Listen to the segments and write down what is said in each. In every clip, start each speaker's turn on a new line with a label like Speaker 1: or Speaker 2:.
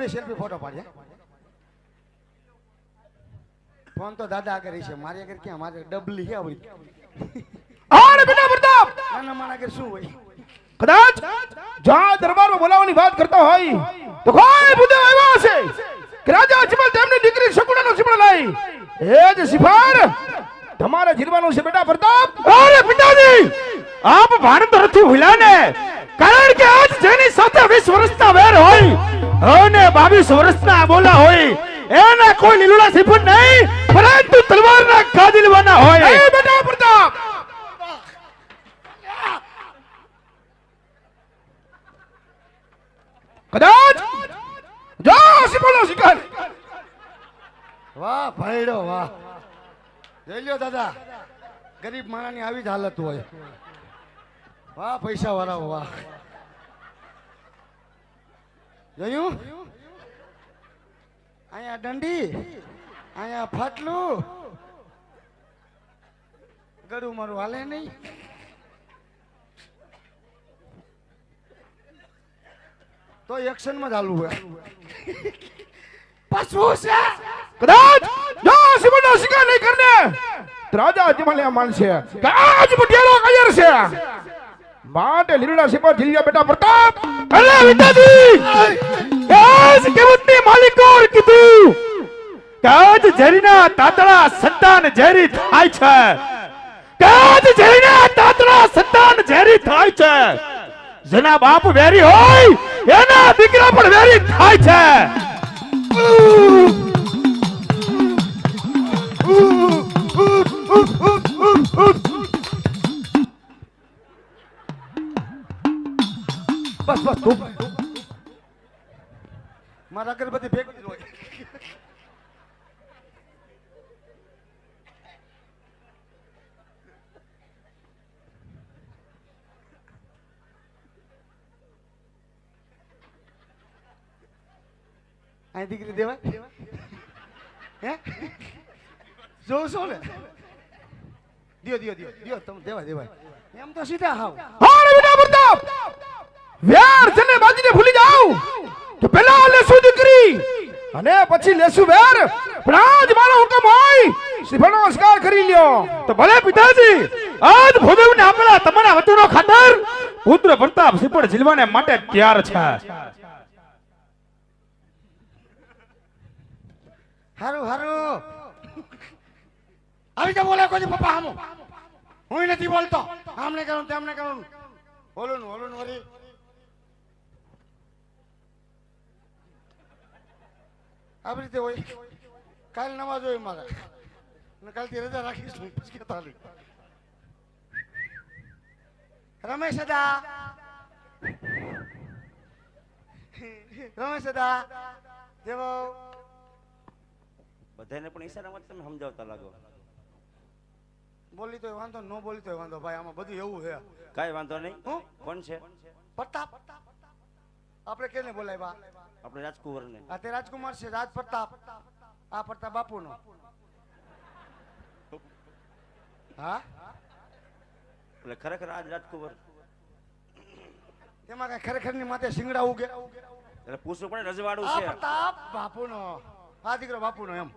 Speaker 1: બે selfie photo પાડ્યા phone તો દાદા આગળ છે મારી આગળ ક્યાં? મારે ડબલી છે આવડી
Speaker 2: આને બેટા પ્રતાપ
Speaker 1: નાના માણા આગળ શું હોય?
Speaker 2: કદાચ જ્યાં દરબારમાં બોલાવવાની વાત કરતા હોય તો કોઈ બુદ્ધ આવ્યો હશે કે રાજા અજમલ તેમની દીકરી શકુણાનો સિમણ લઈ. એ જ સિફાર તમારે જીરવાનું છે બેટા પ્રતાપ અરે પિતાજી આપ ભારત નથી ભૂલ્યા ને. કારણ કે આજ જેની સાથે 20 વર્ષના વેર હોય અને 22 વર્ષના બોલા હોય એના કોઈ લીલુડા સિફર નહીં પરંતુ તલવારના કાદિલવાના હોય. એ બેટા પ્રતાપ! કદાચ! જો સિપોલો શિકાર!
Speaker 1: વાહ ભાઈડો વાહ. જોઈ લ્યો દાદા ગરીબ માણાની આવી જ હાલત હોય. વાહ, પૈસા વાળા વાહ. જોયું? અહીંયા દંડી અહીંયા ફાટલું. ગળું મારું હાલે નહીં. તો એક્શનમાં જ હાલવું હોય. પશુ છે
Speaker 2: કદાચ જા સિપોલો શિકાર નહીં કરને. રાજા અજમલે માન છે આજ બટિયાલો કયર છે. માટે લીલડા સિપા જીલ્યા બેટા પ્રતાપ. અલે વિતાજી આજ કેવતની માલિકો કીધું? આજ ઝેરીના તાતળા સંતાન ઝેરી થાય છે. આજ ઝેરીના તાતળા સંતાન ઝેરી થાય છે. જેના બાપ વેરી હોય એના દીકરા પણ વેરી થાય છે.
Speaker 1: બસ મારા અગરબત્તી ભેગી જ હોય. અહીં દીકરી દેવાય હે? જોઉં છો ને? દિયો દિયો દિયો દિયો તમે દેવાય દેવાય એમ તો સીધા હાવ.
Speaker 2: હારે બેટા પ્રતાપ વેર જને બાજીને ભૂલી જાવ તો પેલા લેશું દીકરી. અને પછી લેસુ વેર. પણ આજ મારો હુકમ હોય. શ્રીફળનો નમસ્કાર કરી લ્યો. તો ભલે પિતાજી, આજ ભોદેવને આપેલા તમારા વચનો ખાતર પુત્ર પ્રતાપ શ્રીફળ જીલવાને માટે તૈયાર છે.
Speaker 1: હારું હારું. આવી જા બોલે કોઈ પપ્પા હામો. હું નથી બોલતો. આમને કરું, તેમને કરું. બોલું બોલું ને વળી આવી રીતે હોય. કાલ નમાજ હોય મારે. ને કાલથી રજા રાખીશ હું પછી કહેતા. રમેશ દા રમેશ દા દેવો.
Speaker 3: બધાને પણ ઈશારામાં તમે સમજાવતા લાગો.
Speaker 1: બોલી તોય વાંધો ન બોલી તો વાંધો. ભાઈ આમાં બધું એવું છે.
Speaker 3: કાંઈ વાંધો નહીં.
Speaker 1: હું?
Speaker 3: કોણ છે?
Speaker 1: પ્રતાપ. આપણે કેને બોલાવ્યા?
Speaker 3: આપણે રાજકુંવરને.
Speaker 1: આ તે રાજકુમાર છે રાજ પ્રતાપ. આ પ્રતાપ બાપુનો. હા?
Speaker 3: એટલે ખરેખર આજ રાજકુંવર.
Speaker 1: એમાં કઈ ખરેખરની માથે સિંગડા ઉગે
Speaker 3: એટલે પૂછવું પડે રજવાડું છે.
Speaker 1: પ્રતાપ બાપુનો. આ દીકરો બાપુનો એમ.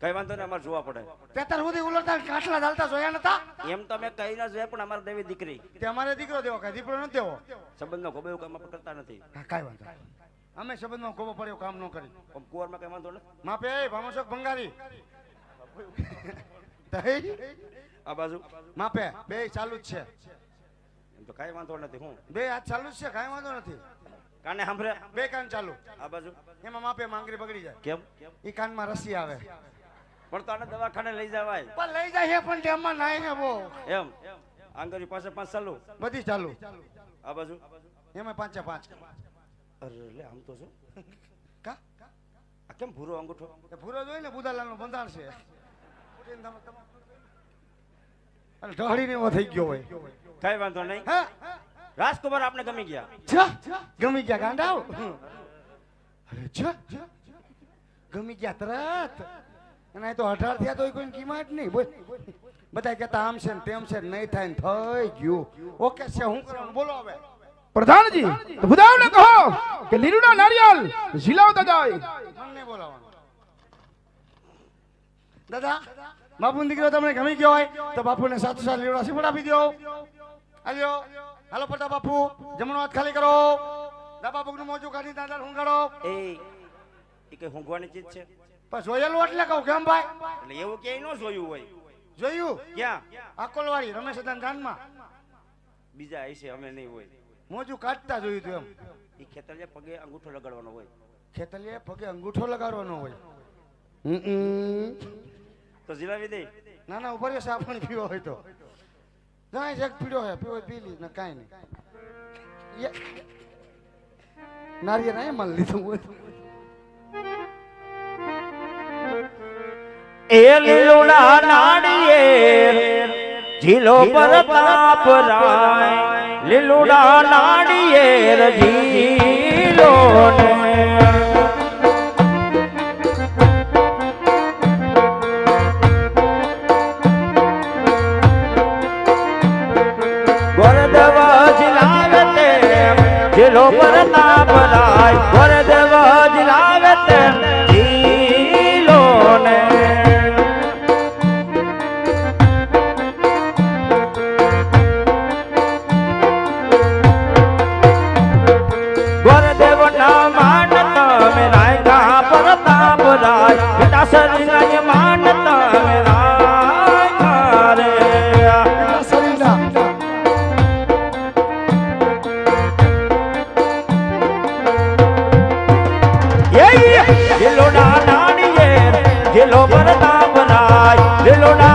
Speaker 3: કઈ વાંધો નહીં અમારે જોવા પડે.
Speaker 1: તેતર સુધી ઉલટતા કાટલા ચાલતા જોયા નતા?
Speaker 3: એમ તો મેં કહી ના જોયા પણ અમારે દેવી દીકરી.
Speaker 1: તે અમારે દીકરો દેવો કઈ દીકરો નથી દેવો?
Speaker 3: સંબંધનો ગોબે એવું કામ આપણે કરતા નથી.
Speaker 1: કઈ વાંધો. અમે સંબંધમાં કોબો પડ્યો કામ ન કરી.
Speaker 3: કુંવરમાં કઈ વાંધો નથી.
Speaker 1: માપે ભામોશોક ભંગારી. દહીં?
Speaker 3: આ બાજુ?
Speaker 1: માપે બે ચાલુ જ છે.
Speaker 3: એમ તો કાંઈ વાંધો નથી હું?
Speaker 1: બે હાથ ચાલુ જ છે કાંઈ વાંધો નથી.
Speaker 3: કાને સાંભળે?
Speaker 1: બે કાન ચાલુ.
Speaker 3: આ બાજુ?
Speaker 1: એમાં માપે માંગરી બગડી જાય.
Speaker 3: કેમ?
Speaker 1: એ કાનમાં રસી આવે.
Speaker 3: પણ તો આને દવાખાને લઈ જવાય.
Speaker 1: પણ લઈ જાય પણ તેમાં નાય ને બો
Speaker 3: એમ? આંગળી પાસે પાંચ ચાલુ?
Speaker 1: બધી ચાલુ.
Speaker 3: આ બાજુ?
Speaker 1: એમાં પાંચે પાંચ.
Speaker 3: અરે આમ તો શું
Speaker 1: કા?
Speaker 3: આ કેમ ભૂરો અંગૂઠો?
Speaker 1: ભૂરો જોઈ ને બુધાલાલનું બંધાણ છે. અને ઢહડીને એવો થઈ ગયો હોય.
Speaker 3: કઈ વાંધો નહીં.
Speaker 1: હા?
Speaker 3: રાજકુમાર આપણે ગમી ગયા?
Speaker 1: ગમી ગયા ગાંડાવ અરે છ ગમી ગયા તરત. અને તો અઢાર થયા તો કોઈ કિંમત નહીં. બોલ. બધા કહેતા આમ છે ને તેમ છે ને નહીં થાય ને થઈ ગયું. ઓકે છે હું કરવાનું બોલો હવે.
Speaker 2: પ્રધાનજી બુધાવને કહો કે લીલુડા નારિયેલ ઝીલાવતા જાય
Speaker 1: મને બોલાવવાનું. દાદા બાપુ દીકરો તમને ગમી ગયો હોય તો બાપુને સાત સાત લીલુડા સીપડ આપી દો. હાલ્યો હાલો પટા બાપુ જમણો હાથ ખાલી કરો. દાબા પગનું મોજું કાઢી દાદા હુંગાડો.
Speaker 3: એ એ કઈ હુંગવાની ચીજ છે?
Speaker 1: પણ જોયેલું એટલે કહું કેમ ભાઈ?
Speaker 3: એટલે એવું ક્યાંય ન જોયું હોય.
Speaker 1: જોયું?
Speaker 3: ક્યાં?
Speaker 1: અકોલવાડી રમેશ દાનમાં
Speaker 3: બીજા હશે અમે નહીં હોય.
Speaker 1: મોજું કાઢતા જોયું તું એમ.
Speaker 3: એ ખેતલિયા પગે અંગૂઠો લગાડવાનો હોય.
Speaker 1: ખેતલીએ પગે અંગૂઠો લગાડવાનો હોય.
Speaker 3: તો જીલાવી દે.
Speaker 1: ના ના ઉપર સાફ પાણી પીવો હોય તો. ના જગ પીડો હે પીવો પી લી ને કાંઈ નહીં. યે. નારિયેળ અહીં માલ લીધું હોય
Speaker 3: એ લીલુડા નાડીએ જીલો પર તાપ રાય. લીલુડા નાડીએ ઝીલો ને ના નાળિયેર જેલો પ્રતાપ રાય જેલો ના